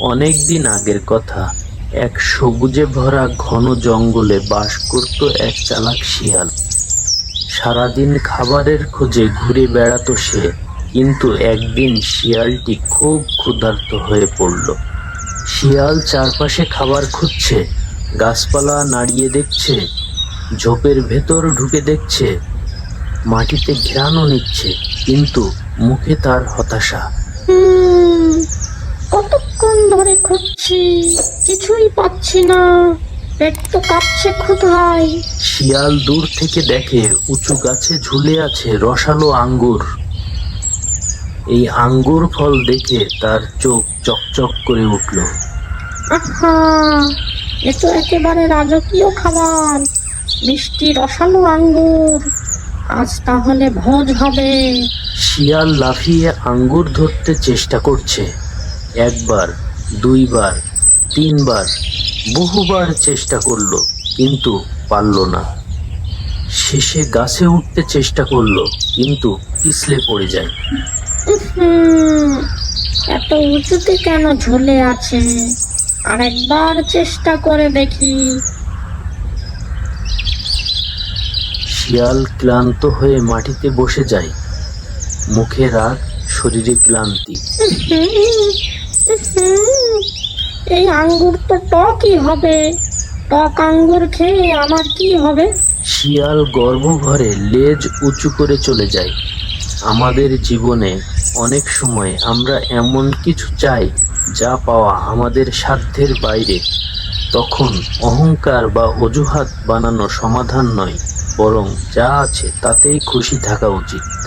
অনেক দিন আগের কথা, এক সবুজে ভরা ঘন জঙ্গলে বাস করত এক চালাক শিয়াল। সারাদিন খাবারের খোঁজে ঘুরে বেড়াতো সে, কিন্তু একদিন শিয়ালটি খুব ক্ষুধার্ত হয়ে পড়ল। শিয়াল চারপাশে খাবার খুঁজছে, গাছপালা নাড়িয়ে দেখছে, ঝোপের ভেতর ঢুকে দেখছে, মাটিতে ঘ্রাণও নিচ্ছে, কিন্তু মুখে তার হতাশা। কতক্ষণ ধরে খুঁজছি? কিছুই পাচ্ছি না। পেট তো কাঁপছে ক্ষুধায়। শিয়াল দূর থেকে দেখে উঁচু গাছে ঝুলে আছে রসালো আঙ্গুর। এই আঙ্গুর ফল দেখে তার চোখ চকচক করে উঠল। আহা এ তো একেবারে রাজকীয় খাবার। মিষ্টি রসালো আঙ্গুর। আজ তাহলে ভোজ হবে। শিয়াল লাফিয়ে আঙ্গুর ধরতে চেষ্টা করছে। একবার দুইবার তিনবার বহুবার চেষ্টা করল কিন্তু পারল না। শেষে গাছে উঠতে চেষ্টা করল কিন্তু পিছলে পড়ে যায়। এত উঁচুতে কেন ঝুলে আছে? আরেকবার চেষ্টা করে দেখি। শিয়াল ক্লান্ত হয়ে মাটিতে বসে যায়। মুখে রাগ শরীরে ক্লান্তি। এই আঙ্গুর তো টকই হবে। টক আঙ্গুর খেয়ে আমার কি হবে? শিয়াল গর্ভভরে লেজ উঁচু করে চলে যায়। আমাদের জীবনে অনেক সময় আমরা এমন কিছু চাই যা পাওয়া আমাদের সাধ্যের বাইরে। তখন অহংকার বা অজুহাত বানানো সমাধান নয়, বরং যা আছে তাতেই খুশি থাকা উচিত।